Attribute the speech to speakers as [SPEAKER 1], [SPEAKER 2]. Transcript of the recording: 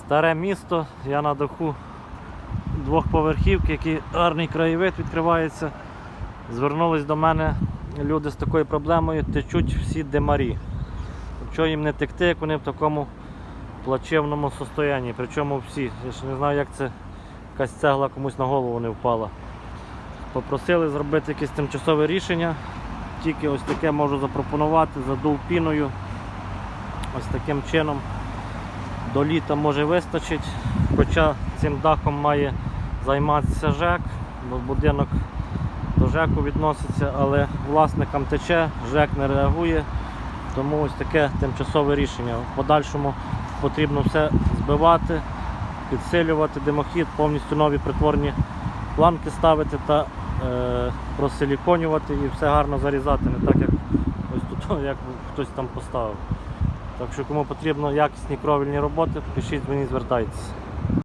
[SPEAKER 1] Старе місто, я на даху двохповерхівки, який гарний краєвид відкривається. Звернулись до мене люди з такою проблемою, течуть всі демарі. Що їм не текти, як вони в такому плачевному состоянні. Причому всі. Я ж не знаю, як це якась цегла комусь на голову не впала. Попросили зробити якесь тимчасове рішення. Тільки ось таке можу запропонувати, задув піною. Ось таким чином до літа може вистачить, хоча цим дахом має займатися ЖЕК, бо будинок до ЖЕКу відноситься, але власникам тече, ЖЕК не реагує, тому ось таке тимчасове рішення. В подальшому потрібно все збивати, підсилювати димохід, повністю нові притворні планки ставити та е, просиліконювати і все гарно зарізати, не так як ось тут як хтось там поставив. Так що кому потрібно якісні кровельні роботи, пишіть мені, звертайтеся.